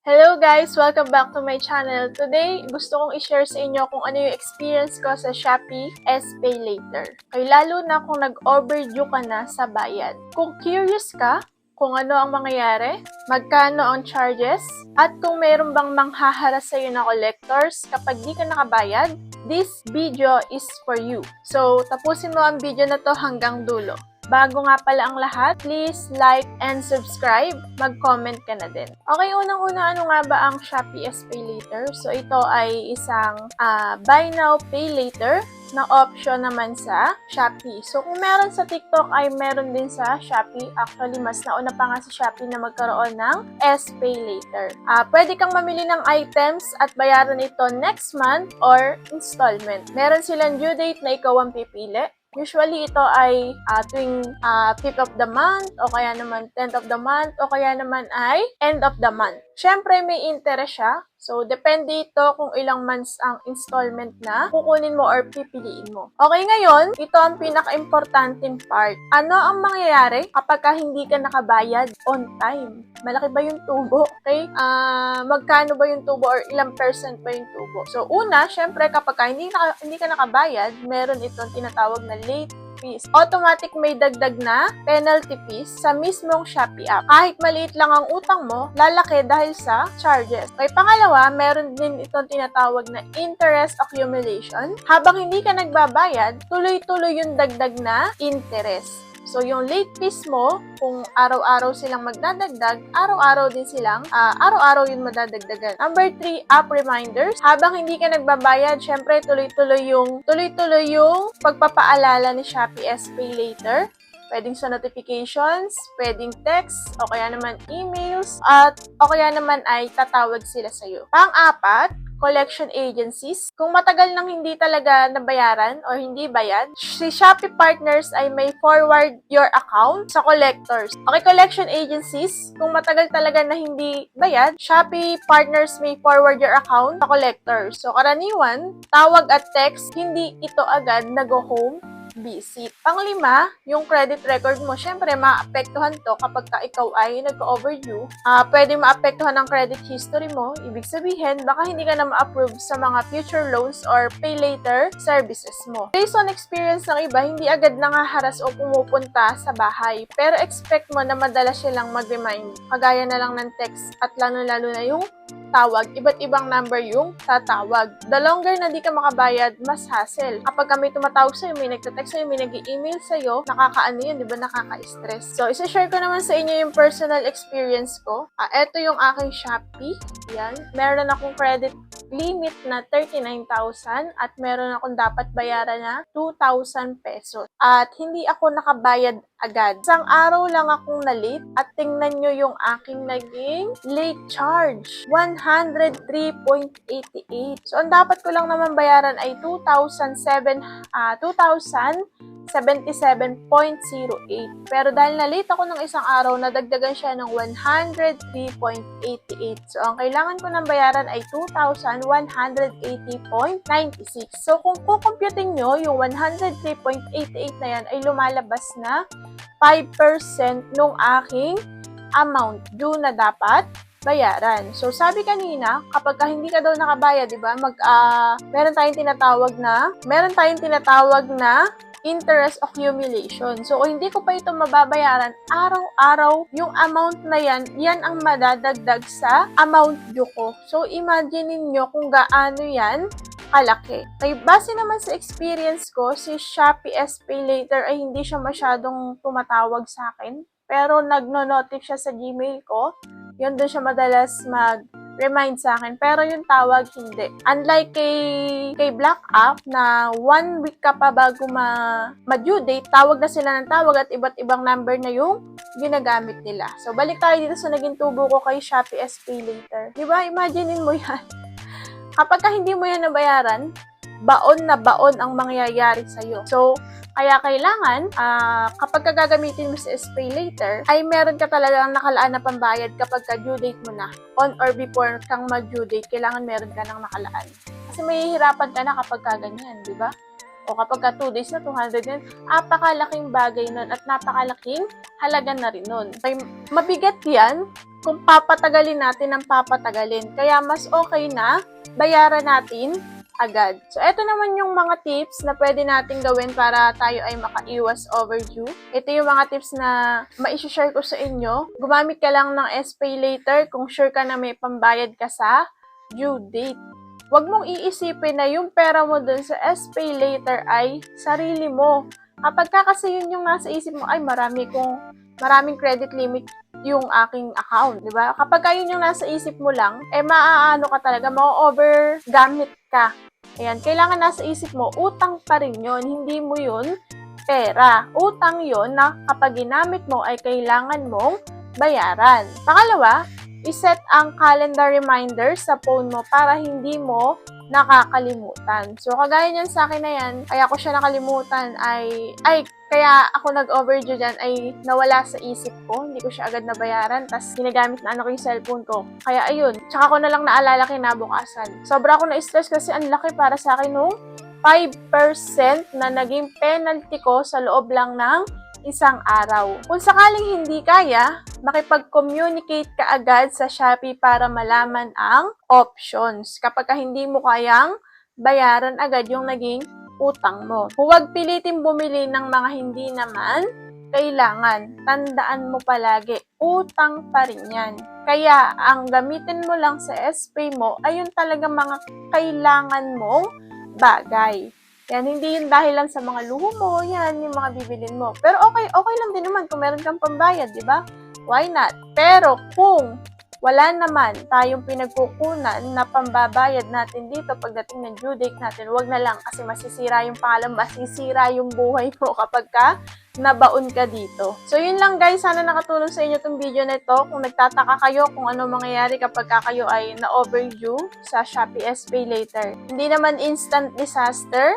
Hello guys! Welcome back to my channel. Today, gusto kong i-share sa inyo kung ano yung experience ko sa Shopee S-Pay Later. Ay lalo na kung nag-overdue ka na sa bayad. Kung curious ka kung ano ang mangyayari, magkano ang charges, at kung meron bang manghaharas sa'yo na collectors kapag di ka nakabayad, this video is for you. So, tapusin mo ang video na to hanggang dulo. Bago nga pala ang lahat, please like and subscribe. Mag-comment ka na din. Okay, unang-una, ano nga ba ang Shopee S Later? So, ito ay isang ah, buy now, pay later na option naman sa Shopee. So, kung meron sa TikTok ay meron din sa Shopee. Actually, mas nauna pa nga sa Shopee na magkaroon ng S-Pay Later. Ah, pwede kang mamili ng items at bayaran ito next month or installment. Meron silang due date na ikaw ang pipili. Usually, ito ay ah, tuwing ah, 5th of the month, o kaya naman 10th of the month, o kaya naman ay end of the month. Siyempre, may interest siya. So, depende ito kung ilang months ang installment na kukunin mo or pipiliin mo. Okay, ngayon, ito ang pinaka-importanting part. Ano ang mangyayari kapag ka hindi ka nakabayad on time? Malaki ba yung tubo? Okay? Ah, magkano ba yung tubo or ilang percent ba yung tubo? So, una, syempre, kapag ka hindi, naka, hindi ka nakabayad, meron itong tinatawag na late fees. Automatic may dagdag na penalty fees sa mismong Shopee app. Kahit maliit lang ang utang mo, lalaki dahil sa charges. Okay, pangalawa, meron din itong tinatawag na interest accumulation. Habang hindi ka nagbabayad, tuloy-tuloy yung dagdag na interest. So, yung late fees mo, kung araw-araw silang magdadagdag, araw-araw din silang, ah, araw-araw yun madadagdagan. Number three, app reminders. Habang hindi ka nagbabayad, syempre tuloy-tuloy yung, tuloy-tuloy yung pagpapaalala ni Shopee S Later. Pwedeng sa notifications, pwedeng text, o kaya naman emails, at o kaya naman ay tatawag sila sa'yo. Pang-apat, collection agencies. Kung matagal nang hindi talaga nabayaran or hindi bayad, si Shopee Partners ay may forward your account sa collectors. Okay, collection agencies, kung matagal talaga na hindi bayad, Shopee Partners may forward your account sa collectors. So, karaniwan, tawag at text, hindi ito agad nag-go home visit. Panglima, yung credit record mo, syempre maapektuhan to kapag ka ikaw ay nag-overdue. Ah, pwede maapektuhan ang credit history mo. Ibig sabihin, baka hindi ka na ma-approve sa mga future loans or pay later services mo. Based on experience ng iba, hindi agad nangaharas o pumupunta sa bahay. Pero expect mo na madalas silang mag-remind. Kagaya na lang ng text at lalo-lalo na yung tawag, iba't ibang number yung tatawag. The longer na di ka makabayad, mas hassle. Kapag kami tumatawag sa'yo, may nagtatext sa'yo, may nag-email sa'yo, nakakaano yun, di ba? Nakaka-stress. So, isa-share ko naman sa inyo yung personal experience ko. Ah, eto yung aking Shopee. Yan. Meron akong credit limit na 39,000 at meron akong dapat bayaran na 2,000 pesos. At hindi ako nakabayad agad. Isang araw lang akong na-late at tingnan nyo yung aking naging late charge. 103.88. So, ang dapat ko lang naman bayaran ay 2,007, ah 2,077.08. Pero dahil na-late ako ng isang araw, nadagdagan siya ng 103.88. So, ang kailangan ko ng bayaran ay 2,180.96. So, kung kukumputin nyo, yung 103.88 na yan ay lumalabas na 5% nung aking amount due na dapat bayaran. So, sabi kanina, kapag ka hindi ka daw nakabayad, di ba, mag, ah, meron tayong tinatawag na, meron tayong tinatawag na interest accumulation. So, kung hindi ko pa ito mababayaran, araw-araw, yung amount na yan, yan ang madadagdag sa amount due ko. So, imagine ninyo kung gaano yan kalaki. May base naman sa experience ko, si Shopee S Pay Later ay hindi siya masyadong tumatawag sa akin. Pero nagno-notif siya sa Gmail ko. Yun doon siya madalas mag remind sa akin. Pero yung tawag, hindi. Unlike kay, kay Black App na one week ka pa bago ma, ma-due date, tawag na sila ng tawag at iba't ibang number na yung ginagamit nila. So, balik tayo dito sa naging tubo ko kay Shopee S Pay Later. Di ba? Imaginein mo yan. Kapag ka hindi mo yan nabayaran, baon na baon ang mangyayari sa'yo. So, kaya kailangan, ah, kapag ka gagamitin mo sa SPay later, ay meron ka talagang nakalaan na pambayad kapag ka due date mo na. On or before kang mag-due date, kailangan meron ka nang nakalaan. Kasi may hihirapan ka na kapag ka ganyan, di ba? O kapag ka 2 days na, 200 yan, napakalaking bagay nun at napakalaking halaga na rin nun. Ay, mabigat yan kung papatagalin natin ng papatagalin. Kaya mas okay na bayaran natin agad. So, eto naman yung mga tips na pwede natin gawin para tayo ay makaiwas overdue. Ito yung mga tips na ma-share ko sa inyo. Gumamit ka lang ng SPay later kung sure ka na may pambayad ka sa due date. Huwag mong iisipin na yung pera mo dun sa SPay later ay sarili mo. Kapag ka kasi yun yung nasa isip mo, ay marami kong, maraming credit limit yung aking account, di ba? Kapag ka yun yung nasa isip mo lang, eh maaano ka talaga, ma-over gamit ka. Ayan, kailangan nasa isip mo, utang pa rin yun, hindi mo yun pera. Utang yon na kapag ginamit mo ay kailangan mong bayaran. Pangalawa, iset ang calendar reminder sa phone mo para hindi mo nakakalimutan. So, kagaya niyan sa akin na yan, kaya ko siya nakalimutan ay, ay, kaya ako nag-overdue dyan ay nawala sa isip ko. Hindi ko siya agad nabayaran. Tapos, ginagamit na ano ko yung cellphone ko. Kaya, ayun. Tsaka ko na lang naalala kinabukasan. Sobra ako na-stress kasi ang laki para sa akin nung 5% na naging penalty ko sa loob lang ng isang araw. Kung sakaling hindi kaya, makipag-communicate ka agad sa Shopee para malaman ang options. Kapag ka hindi mo kayang bayaran agad yung naging utang mo. Huwag pilitin bumili ng mga hindi naman kailangan. Tandaan mo palagi, utang pa rin yan. Kaya, ang gamitin mo lang sa SPay mo ay yung talaga mga kailangan mong bagay. Yan, hindi yun dahil lang sa mga luho mo, yan, yung mga bibilin mo. Pero okay, okay lang din naman kung meron kang pambayad, di ba? Why not? Pero kung wala naman tayong pinagkukunan na pambabayad natin dito pagdating ng due date natin, wag na lang kasi masisira yung pangalan, masisira yung buhay mo kapag ka nabaon ka dito. So, yun lang guys. Sana nakatulong sa inyo tong video na ito. Kung nagtataka kayo kung ano mangyayari kapag ka kayo ay na-overdue sa Shopee SPay later. Hindi naman instant disaster,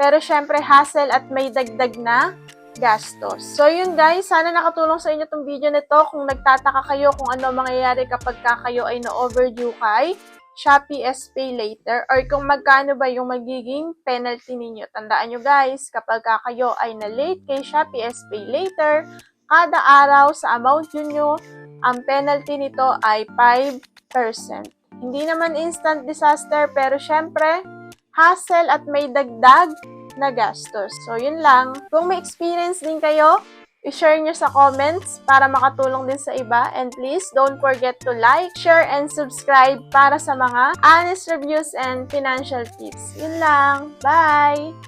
pero syempre hassle at may dagdag na gastos. So, yun guys, sana nakatulong sa inyo tong video nito. Kung nagtataka kayo kung ano mangyayari kapag ka kayo ay na-overdue kay Shopee SPay later or kung magkano ba yung magiging penalty ninyo. Tandaan nyo guys, kapag ka kayo ay na-late kay Shopee SPay later, kada araw sa amount yun nyo, ang penalty nito ay 5%. Hindi naman instant disaster pero syempre, hassle at may dagdag na gastos. So, yun lang. Kung may experience din kayo, i-share nyo sa comments para makatulong din sa iba. And please, don't forget to like, share, and subscribe para sa mga honest reviews and financial tips. Yun lang. Bye!